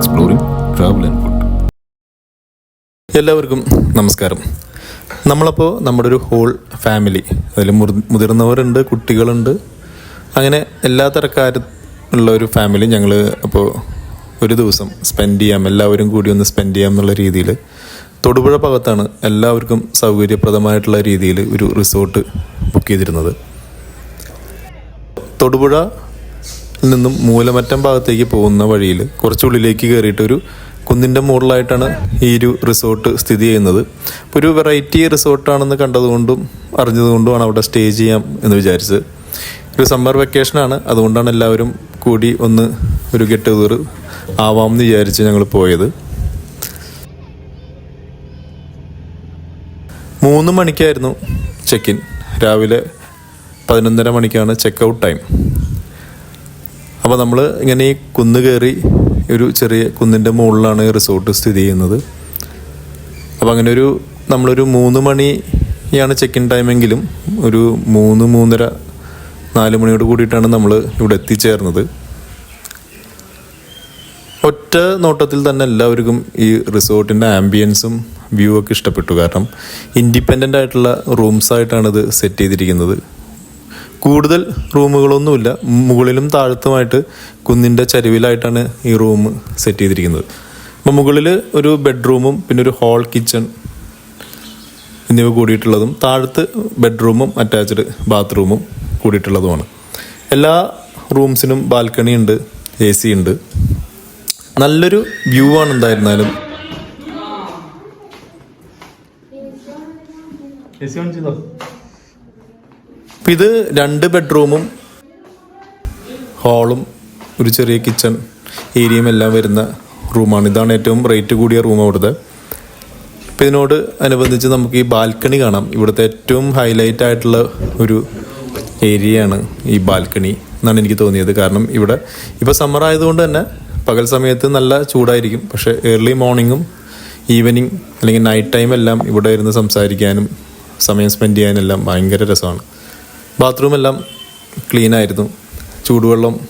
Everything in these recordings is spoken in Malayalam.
exploring travel and food. എല്ലാവർക്കും നമസ്കാരം. നമ്മളപ്പോൾ നമ്മുടെ ഒരു ഹോൾ ഫാമിലി അതിൽ മുതിർന്നവരുണ്ട് കുട്ടികളുണ്ട്. അങ്ങനെ എല്ലാ തരക്കാരും ഉള്ള ഒരു ഫാമിലി ഞങ്ങൾ അപ്പോൾ ഒരു ദിവസം സ്പെൻഡ് ചെയ്യാം എല്ലാവരും കൂടി ഒന്ന് സ്പെൻഡ് ചെയ്യാം എന്നുള്ള രീതിയിൽ തൊടുപുഴ ഭാഗത്താണ് എല്ലാവർക്കും സൗകര്യപ്രദമായിട്ടുള്ള രീതിയിൽ ഒരു റിസോർട്ട് ബുക്ക് ചെയ്തിരുന്നത്. തൊടുപുഴ നിന്നും മൂലമറ്റം ഭാഗത്തേക്ക് പോകുന്ന വഴിയിൽ കുറച്ചുള്ളിലേക്ക് കയറിയിട്ട് ഒരു കുന്നിന്റെ മുകളിലായിട്ടാണ് ഈ ഒരു റിസോർട്ട് സ്ഥിതി ചെയ്യുന്നത്. ഒരു വെറൈറ്റി റിസോർട്ടാണെന്ന് കണ്ടതുകൊണ്ടും അറിഞ്ഞതുകൊണ്ടുമാണ് അവിടെ സ്റ്റേ ചെയ്യാം എന്ന് വിചാരിച്ചത്. ഒരു സമ്മർ വെക്കേഷനാണ്. അതുകൊണ്ടാണ് എല്ലാവരും കൂടി ഒന്ന് ഒരു ഗെറ്റ് ടുഗദർ ആവാം എന്ന് വിചാരിച്ച് ഞങ്ങൾ പോയത്. മൂന്ന് മണിക്കായിരുന്നു ചെക്കിൻ രാവിലെ പതിനൊന്നര മണിക്കാണ് ചെക്ക് ഔട്ട് ടൈം അപ്പോൾ നമ്മൾ ഇങ്ങനെ ഈ കുന്ന് കയറി ഒരു ചെറിയ കുന്നിന്റെ മുകളിലാണ് ഈ റിസോർട്ട് സ്ഥിതി ചെയ്യുന്നത്. അപ്പോൾ അങ്ങനെ ഒരു നമ്മളൊരു മൂന്ന് മണിയാണ് ചെക്ക് ഇൻ ടൈമെങ്കിലും ഒരു മൂന്ന് മൂന്നര നാല് മണിയോട് കൂടിയിട്ടാണ് നമ്മൾ ഇവിടെ എത്തിച്ചേർന്നത്. ഒറ്റ നോട്ടത്തിൽ തന്നെ എല്ലാവർക്കും ഈ റിസോർട്ടിന്റെ ആംബിയൻസും വ്യൂ ഒക്കെ ഇഷ്ടപ്പെട്ടു. കാരണം ഇൻഡിപെൻഡന്റ് ആയിട്ടുള്ള റൂംസ് ആയിട്ടാണ് ഇത് സെറ്റ് ചെയ്തിരിക്കുന്നത്. കൂടുതൽ റൂമുകളൊന്നുമില്ല. മുകളിലും താഴത്തുമായിട്ട് കുന്നിന്റെ ചരിവിലായിട്ടാണ് ഈ റൂം സെറ്റ് ചെയ്തിരിക്കുന്നത്. അപ്പോൾ മുകളിൽ ഒരു ബെഡ്റൂമും പിന്നെ ഒരു ഹാൾ കിച്ചൺ എന്നിവ കൂടിയിട്ടുള്ളതും താഴത്ത് ബെഡ്റൂമും അറ്റാച്ച്ഡ് ബാത്റൂമും കൂടിയിട്ടുള്ളതുമാണ്. എല്ലാ റൂംസിനും ബാൽക്കണി ഉണ്ട് എ സി ഉണ്ട്. നല്ലൊരു വ്യൂ ആണ് എന്തായിരുന്നാലും. അപ്പം ഇത് രണ്ട് ബെഡ്റൂമും ഹാളും ഒരു ചെറിയ കിച്ചൺ ഏരിയയും എല്ലാം വരുന്ന റൂമാണ് ഇതാണ് ഏറ്റവും റേറ്റ് കൂടിയ റൂം അവിടുത്തെ. അപ്പം ഇതിനോട് അനുബന്ധിച്ച് നമുക്ക് ഈ ബാൽക്കണി കാണാം. ഇവിടുത്തെ ഏറ്റവും ഹൈലൈറ്റ് ആയിട്ടുള്ള ഒരു ഏരിയയാണ് ഈ ബാൽക്കണി എന്നാണ് എനിക്ക് തോന്നിയത്. കാരണം ഇവിടെ ഇപ്പോൾ സമ്മർ ആയതുകൊണ്ട് തന്നെ പകൽ സമയത്ത് നല്ല ചൂടായിരിക്കും. പക്ഷേ ഏർലി മോർണിംഗും ഈവനിങ് അല്ലെങ്കിൽ നൈറ്റ് ടൈം എല്ലാം ഇവിടെ ഇരുന്ന് സംസാരിക്കാനും സമയം സ്പെൻഡ് ചെയ്യാനെല്ലാം ഭയങ്കര രസമാണ്. ബാത്റൂം എല്ലാം ക്ലീൻ ആയിരുന്നു ചൂടുവെള്ളം.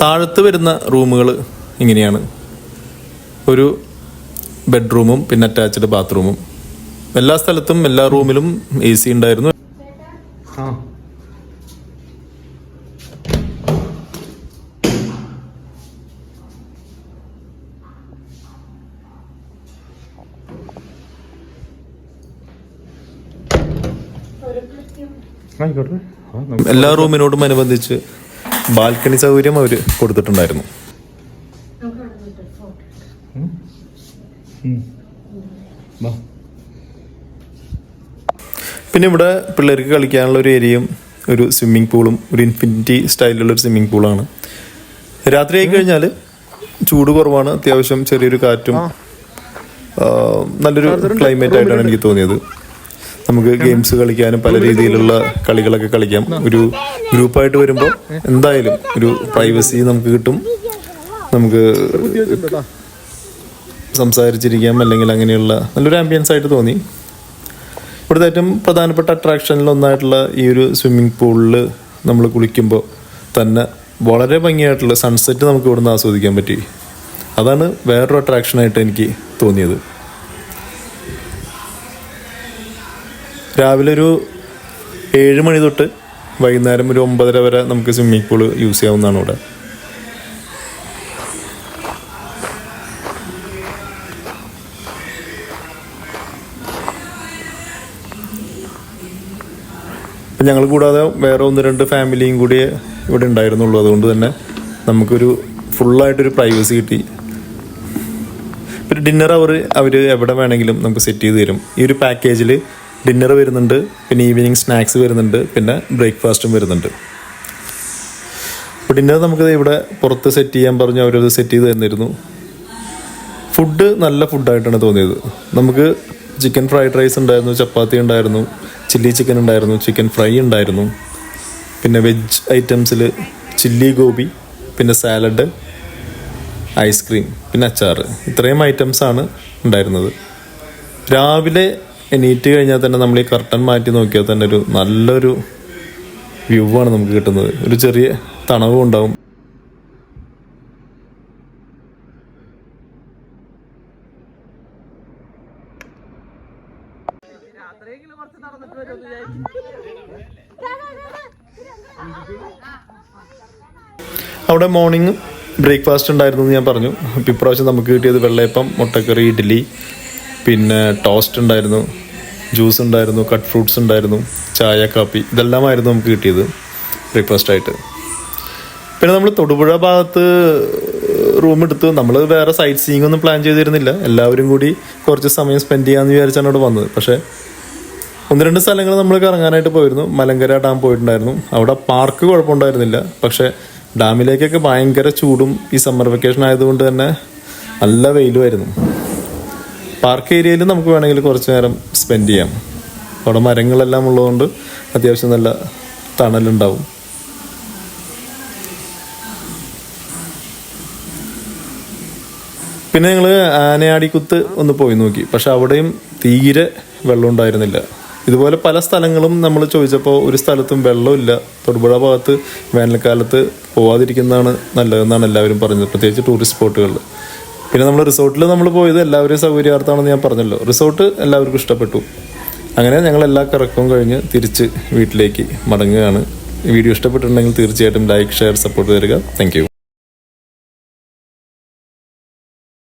താഴത്ത് വരുന്ന റൂമുകൾ ഇങ്ങനെയാണ്. ഒരു ബെഡ്റൂമും പിന്നെ അറ്റാച്ച്ഡ് ബാത്റൂമും. എല്ലാ സ്ഥലത്തും എല്ലാ റൂമിലും എ സി ഉണ്ടായിരുന്നു. എല്ലാ റൂമിനോടും അനുബന്ധിച്ച് ബാൽക്കണി സൗകര്യം അവർ കൊടുത്തിട്ടുണ്ടായിരുന്നു. പിന്നെ ഇവിടെ പിള്ളേർക്ക് കളിക്കാനുള്ള ഒരു ഏരിയയും ഒരു സ്വിമ്മിംഗ് പൂളും ഒരു ഇൻഫിനിറ്റി സ്റ്റൈലിലുള്ള ഒരു സ്വിമ്മിംഗ് പൂളാണ് രാത്രി ആയി കഴിഞ്ഞാൽ ചൂട് കുറവാണ് അത്യാവശ്യം ചെറിയൊരു കാറ്റും നല്ലൊരു ക്ലൈമറ്റ് ആയിട്ടാണ് എനിക്ക് തോന്നിയത്. നമുക്ക് ഗെയിംസ് കളിക്കാനും പല രീതിയിലുള്ള കളികളൊക്കെ കളിക്കാം. ഒരു ഗ്രൂപ്പായിട്ട് വരുമ്പോൾ എന്തായാലും ഒരു പ്രൈവസി നമുക്ക് കിട്ടും. നമുക്ക് സംസാരിച്ചിരിക്കാം അല്ലെങ്കിൽ അങ്ങനെയുള്ള നല്ലൊരു ആംബിയൻസ് ആയിട്ട് തോന്നി. ഇവിടുത്തെ ഏറ്റവും പ്രധാനപ്പെട്ട അട്രാക്ഷനിൽ ഒന്നായിട്ടുള്ള ഈ ഒരു സ്വിമ്മിംഗ് പൂളിൽ നമ്മൾ കുളിക്കുമ്പോൾ തന്നെ വളരെ ഭംഗിയായിട്ടുള്ള സൺസെറ്റ് നമുക്ക് ഇവിടുന്ന് ആസ്വദിക്കാൻ പറ്റി. അതാണ് വേറൊരു അട്രാക്ഷനായിട്ട് എനിക്ക് തോന്നിയത്. രാവിലെ ഒരു ഏഴ് മണി തൊട്ട് വൈകുന്നേരം ഒരു ഒമ്പതര വരെ നമുക്ക് സ്വിമ്മിംഗ് പൂൾ യൂസ് ചെയ്യാവുന്നതാണ് ഇവിടെ. ഞങ്ങൾ കൂടാതെ വേറെ ഒന്ന് രണ്ട് ഫാമിലിയും കൂടി ഇവിടെ ഉണ്ടായിരുന്നുള്ളൂ. അതുകൊണ്ട് തന്നെ നമുക്കൊരു ഫുള്ളായിട്ടൊരു പ്രൈവസി കിട്ടി. പിന്നെ ഡിന്നർ അവർ അവർ എവിടെ വേണമെങ്കിലും നമുക്ക് സെറ്റ് ചെയ്ത് തരും. ഈ ഒരു പാക്കേജിൽ ഡിന്നർ വരുന്നുണ്ട് പിന്നെ ഈവനിങ് സ്നാക്സ് വരുന്നുണ്ട് പിന്നെ ബ്രേക്ക്ഫാസ്റ്റും വരുന്നുണ്ട്. അപ്പോൾ ഡിന്നർ നമുക്ക് ഇവിടെ പുറത്ത് സെറ്റ് ചെയ്യാൻ പറഞ്ഞു അവരത് സെറ്റ് ചെയ്ത് തന്നിരുന്നു. ഫുഡ് നല്ല ഫുഡായിട്ടാണ് തോന്നിയത്. നമുക്ക് ചിക്കൻ ഫ്രൈഡ് റൈസ് ഉണ്ടായിരുന്നു ചപ്പാത്തി ഉണ്ടായിരുന്നു ചില്ലി ചിക്കൻ ഉണ്ടായിരുന്നു ചിക്കൻ ഫ്രൈ ഉണ്ടായിരുന്നു. പിന്നെ വെജ് ഐറ്റംസിൽ ചില്ലി ഗോബി പിന്നെ സാലഡ് ഐസ്ക്രീം പിന്നെ അച്ചാർ ഇത്രയും ഐറ്റംസാണ് ഉണ്ടായിരുന്നത്. രാവിലെ എണീറ്റ് കഴിഞ്ഞാൽ തന്നെ നമ്മൾ ഈ കർട്ടൻ മാറ്റി നോക്കിയാൽ തന്നെ ഒരു നല്ലൊരു വ്യൂ ആണ് നമുക്ക് കിട്ടുന്നത്. ഒരു ചെറിയ തണവും ഉണ്ടാവും. അവിടെ മോർണിംഗ് ബ്രേക്ക്ഫാസ്റ്റ് ഉണ്ടായിരുന്നു എന്ന് ഞാൻ പറഞ്ഞു. ഇപ്രാവശ്യം നമുക്ക് കിട്ടിയത് വെള്ളയപ്പം മുട്ടക്കറി ഇഡ്ഡലി പിന്നെ ടോസ്റ്റ് ഉണ്ടായിരുന്നു. ജ്യൂസ് ഉണ്ടായിരുന്നു കട്ട് ഫ്രൂട്ട്സ് ഉണ്ടായിരുന്നു ചായ കാപ്പി ഇതെല്ലാമായിരുന്നു നമുക്ക് കിട്ടിയത് ബ്രേക്ക്ഫാസ്റ്റ് ആയിട്ട്. പിന്നെ നമ്മൾ തൊടുപുഴ ഭാഗത്ത് റൂം എടുത്തു. നമ്മൾ വേറെ സൈറ്റ് സീയിങ് ഒന്നും പ്ലാൻ ചെയ്തിരുന്നില്ല. എല്ലാവരും കൂടി കുറച്ച് സമയം സ്പെൻഡ് ചെയ്യാമെന്ന് വിചാരിച്ചാണ് അവിടെ വന്നത്. പക്ഷേ ഒന്ന് രണ്ട് സ്ഥലങ്ങൾ നമ്മൾ കറങ്ങാനായിട്ട് പോയിരുന്നു. മലങ്കര ഡാം പോയിട്ടുണ്ടായിരുന്നു. അവിടെ പാർക്ക് കുഴപ്പമുണ്ടായിരുന്നില്ല. പക്ഷേ ഡാമിലേക്കൊക്കെ ഭയങ്കര ചൂടും ഈ സമ്മർ വെക്കേഷൻ ആയതുകൊണ്ട് തന്നെ നല്ല വെയിലുമായിരുന്നു പാർക്ക് ഏരിയയിൽ നമുക്ക് വേണമെങ്കിൽ കുറച്ച് നേരം സ്പെൻഡ് ചെയ്യാം. അവിടെ മരങ്ങളെല്ലാം ഉള്ളതുകൊണ്ട് അത്യാവശ്യം നല്ല തണലുണ്ടാവും. പിന്നെ ഞങ്ങൾ ആനയാടിക്കുത്ത് ഒന്ന് പോയി നോക്കി. പക്ഷെ അവിടെയും തീരെ വെള്ളം ഉണ്ടായിരുന്നില്ല. ഇതുപോലെ പല സ്ഥലങ്ങളും നമ്മൾ ചോദിച്ചപ്പോൾ ഒരു സ്ഥലത്തും വെള്ളമില്ല തൊടുപുഴ ഭാഗത്ത് വേനൽക്കാലത്ത് പോവാതിരിക്കുന്നതാണ് നല്ലതെന്നാണ് എല്ലാവരും പറഞ്ഞത്. പ്രത്യേകിച്ച് ടൂറിസ്റ്റ് സ്പോട്ടുകളിൽ പിന്നെ നമ്മൾ റിസോർട്ടിൽ നമ്മൾ പോയത് എല്ലാവരും സൗകര്യാർത്ഥമാണെന്ന് ഞാൻ പറഞ്ഞല്ലോ. റിസോർട്ട് എല്ലാവർക്കും ഇഷ്ടപ്പെട്ടു. അങ്ങനെ ഞങ്ങൾ എല്ലാ കറക്കവും കഴിഞ്ഞ് തിരിച്ച് വീട്ടിലേക്ക് മടങ്ങുകയാണ്. വീഡിയോ ഇഷ്ടപ്പെട്ടിട്ടുണ്ടെങ്കിൽ തീർച്ചയായിട്ടും ലൈക്ക് ഷെയർ സപ്പോർട്ട് തരിക. താങ്ക്